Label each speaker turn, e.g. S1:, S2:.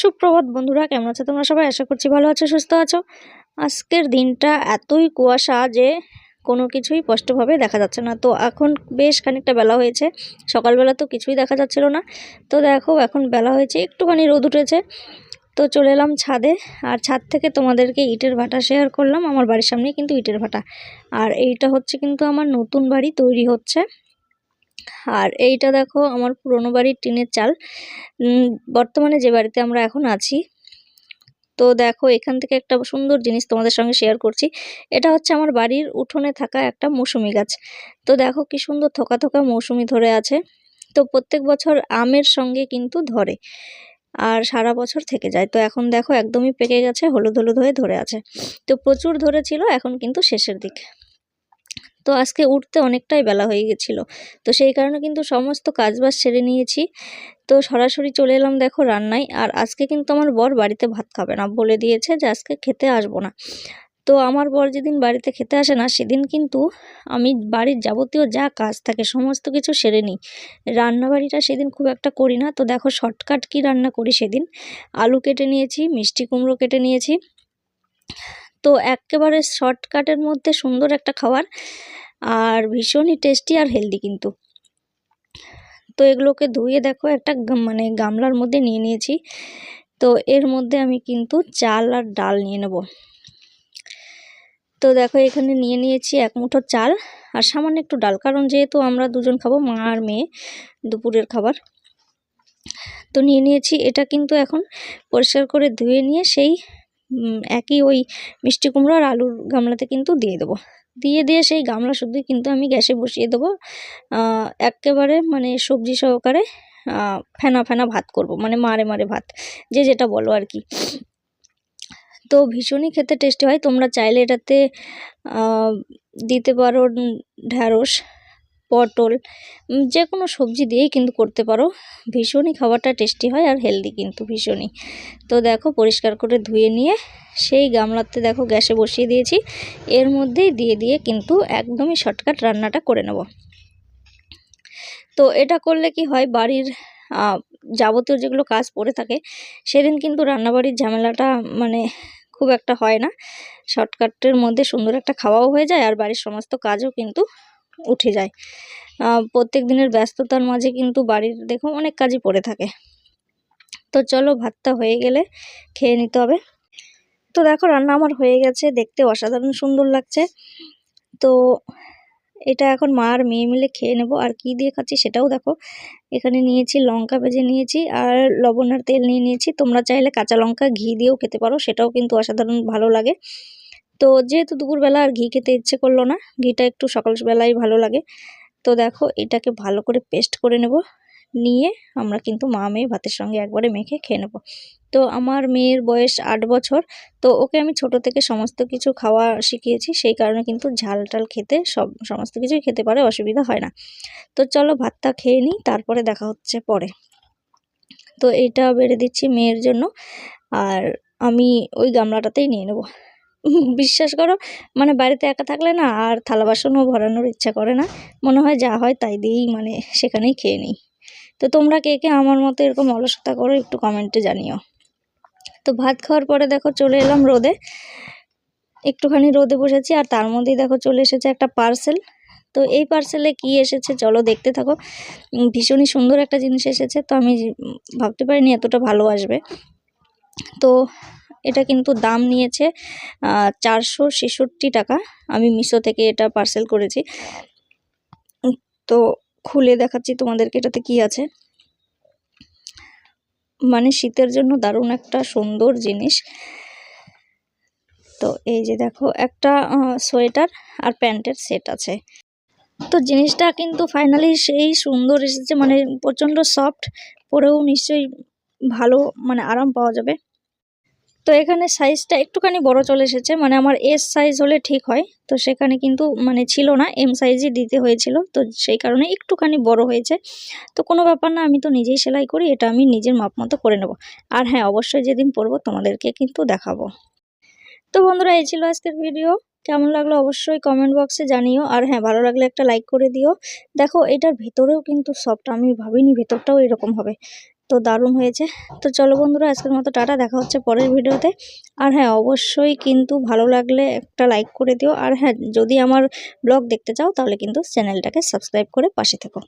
S1: সুপ্রভাত বন্ধুরা, কেমন আছো তোমরা সবাই? আশা করছি ভালো আছো, সুস্থ আছো। আজকের দিনটা এতই কুয়াশা যে কোনো কিছুই স্পষ্টভাবে দেখা যাচ্ছে না। তো এখন বেশ খানিকটা বেলা হয়েছে, সকালবেলা তো কিছুই দেখা যাচ্ছিল না। তো দেখো, এখন বেলা হয়েছে, একটুখানি রোদ উঠেছে। তো চলে এলাম ছাদে, আর ছাদ থেকে তোমাদেরকে ইটের ভাটা শেয়ার করলাম, আমার বাড়ির সামনেই কিন্তু ইটের ভাটা। আর এইটা হচ্ছে কিন্তু আমার নতুন বাড়ি, তৈরি হচ্ছে। আর এইটা দেখো আমার পুরনো বাড়ির টিনের চাল। বর্তমানে যে বাড়িতে আমরা এখন আছি, তো দেখো এখান থেকে একটা সুন্দর জিনিস তোমাদের সঙ্গে শেয়ার করছি। এটা হচ্ছে আমার বাড়ির উঠোনে থাকা একটা মৌসুমি গাছ। তো দেখো কি সুন্দর থোকা থোকা মৌসুমি ধরে আছে। তো প্রত্যেক বছর আমের সঙ্গে কিন্তু ধরে, আর সারা বছর থেকে যায়। তো এখন দেখো একদমই পেকে গেছে, হলুদ হলুদ হয়ে ধরে আছে। তো প্রচুর ধরেছিল, এখন কিন্তু শেষের দিক। তো আজকে উঠতে অনেকটাই বেলা হয়ে গেছিল। তো সেই কারণে কিন্তু সমস্ত কাজবাজ সেরে নিয়েছি। তো সরাসরি চলে এলাম দেখো রান্নায়। আর আজকে কিন্তু আমার বর বাড়িতে ভাত খাবে না বলে দিয়েছে যে আজকে খেতে আসব না। তো আমার বর যেদিন বাড়িতে খেতে আসে না, সেদিন কিন্তু আমি বাড়ির যাবতীয় যা কাজ থাকে সমস্ত কিছু সেরে নিই। রান্নাবাড়িটা সেদিন খুব একটা করি না। তো দেখো শর্টকাট কি রান্না করি সেদিন? আলু কেটে নিয়েছি, মিষ্টি কুমড়ো কেটে নিয়েছি। তো একেবারে শর্টকাটের মধ্যে সুন্দর একটা খাবার। আর ভীষণই টেস্টি আর হেলদি কিন্তু। তো এগুলোকে ধুয়ে দেখো, একটা মানে গামলার মধ্যে নিয়ে নিয়েছি। তো এর মধ্যে আমি কিন্তু চাল আর ডাল নিয়ে নেব। তো দেখো, এখানে নিয়ে নিয়েছি এক মুঠো চাল আর সামান্য একটু ডাল। কারণ যেহেতু আমরা দুজন খাব, মা আর মেয়ে, দুপুরের খাবার। তো নিয়ে নিয়েছি, এটা কিন্তু এখন পরিষ্কার করে ধুয়ে নিয়ে সেই একই ওই মিষ্টি কুমড়ো আর আলুর গামলাতে কিন্তু দিয়ে দেবো। দিয়ে দিয়ে সেই গামলা শুদ্ধই কিন্তু আমি গ্যাসে বসিয়ে দেবো। একেবারে মানে সবজি সহকারে ফেনা ফেনা ভাত করব মানে মারে মারে ভাত, যে যেটা বলো আর কি। তো ভীষণই খেতে টেস্টি হয়, তোমরা চাইলে এটাতে দিতে পারো ঢ্যাঁড়স। পটল যে কোনো সবজি দিয়েই কিন্তু করতে পারো। ভীষণই খাবারটা টেস্টি হয় আর হেলদি কিন্তু, ভীষণই। তো দেখো পরিষ্কার করে ধুয়ে নিয়ে, সেই গামলাতে দেখো গ্যাসে বসিয়ে দিয়েছি। এর মধ্যেই দিয়ে দিয়ে কিন্তু একদমই শর্টকাট রান্নাটা করে নেব। তো এটা করলে কি হয়, বাড়ির যাবতীয় যেগুলো কাজ পড়ে থাকে, সেদিন কিন্তু রান্নাবাড়ির ঝামেলাটা মানে খুব একটা হয় না। শর্টকাটের মধ্যে সুন্দর একটা খাওয়াও হয়ে যায় আর বাড়ির সমস্ত কাজও কিন্তু উঠে যায়। প্রত্যেক দিনের ব্যস্ততার মাঝে কিন্তু বাড়ির দেখো অনেক কাজই পড়ে থাকে। তো চলো ভাতটা হয়ে গেলে খেয়ে নিতে হবে। তো দেখো রান্না আমার হয়ে গেছে, দেখতে অসাধারণ সুন্দর লাগছে। তো এটা এখন মা আর মেয়ে মিলে খেয়ে নেব। আর কি দিয়ে খাচ্ছি সেটাও দেখো। এখানে নিয়েছি লঙ্কা ভেজে নিয়েছি আর লবণ আর তেল নিয়ে নিয়েছি। তোমরা চাইলে কাঁচা লঙ্কা ঘি দিয়েও খেতে পারো, সেটাও কিন্তু অসাধারণ ভালো লাগে। তো যেহেতু দুপুরবেলা আর ঘি খেতে ইচ্ছে করল না, ঘিটা একটু সকালবেলায় ভালো লাগে। তো দেখো এটাকে ভালো করে পেস্ট করে নেব। নিয়ে আমরা কিন্তু মা মেয়ে ভাতের সঙ্গে একবারে মেখে খেয়ে নেব। তো আমার মেয়ের বয়স আট বছর, তো ওকে আমি ছোট থেকে সমস্ত কিছু খাওয়া শিখিয়েছি, সেই কারণে কিন্তু ঝাল টাল খেতে সব, সমস্ত কিছুই খেতে পারে, অসুবিধা হয় না। তো চলো ভাতটা খেয়ে নিই, তারপরে দেখা হচ্ছে পরে। তো এইটা বেড়ে দিচ্ছি মেয়ের জন্য, আর আমি ওই গামলাটাতেই নিয়ে নেব। বিশ্বাস করো মানে বাড়িতে একা থাকলে না আর থালা বাসনও ভরানোর ইচ্ছা করে না। মনে হয় যা হয় তাই দিয়েই মানে সেখানেই খেয়ে নিই। তো তোমরা কে কে আমার মতো এরকম অলসতা করো একটু কমেন্টে জানিও। তো ভাত খাওয়ার পরে দেখো চলে এলাম রোদে। একটুখানি রোদে বসেছি আর তার মধ্যেই দেখো চলে এসেছে একটা পার্সেল তো এই পার্সেলে কি এসেছে চলো দেখতে থাকো। ভীষণই সুন্দর একটা জিনিস এসেছে। তো আমি ভাবতে পারিনি এতটা ভালো আসবে। তো এটা কিন্তু দাম নিয়েছে চারশো ছেষট্টি টাকা। আমি মিশো থেকে এটা পার্সেল করেছি। তো খুলে দেখাচ্ছি তোমাদেরকে এটাতে কি আছে। মানে শীতের জন্য দারুণ একটা সুন্দর জিনিস। তো এই যে দেখো, একটা সোয়েটার আর প্যান্টের সেট আছে। তো জিনিসটা কিন্তু ফাইনালি সেই সুন্দর এসেছে মানে প্রচণ্ড সফট পরেও নিশ্চয়ই ভালো মানে আরাম পাওয়া যাবে। তো এখানে সাইজটা একটুখানি বড় চলে এসেছে মানে আমার এস সাইজ হলে ঠিক হয়। তো সেখানে কিন্তু মানে ছিল না এম সাইজই দিতে হয়েছিল, তো সেই কারণে একটুখানি বড় হয়েছে। তো কোনো ব্যাপার না, আমি তো নিজেই সেলাই করি, এটা আমি নিজের মাপ মতো করে নেব। আর হ্যাঁ অবশ্যই যেদিন পরবো তোমাদেরকে কিন্তু দেখাবো। তো বন্ধুরা, এই ছিল আজকের ভিডিও কেমন লাগল অবশ্যই কমেন্ট বক্সে জানিও। আর হ্যাঁ ভালো লাগলে একটা লাইক করে দিও। দেখো, এটার ভেতরেও কিন্তু সফট আমি ভাবিনি ভেতরটাও এরকম হবে। তো দারুণ হয়েছে। তো চলো বন্ধুরা, আজকের মতো টাটা, দেখা হচ্ছে পরের ভিডিওতে। আর হ্যাঁ অবশ্যই কিন্তু ভালো লাগলে একটা লাইক করে দিও। আর হ্যাঁ যদি আমার ব্লগ দেখতে চাও, তাহলে কিন্তু চ্যানেলটাকে সাবস্ক্রাইব করে পাশে থেকো।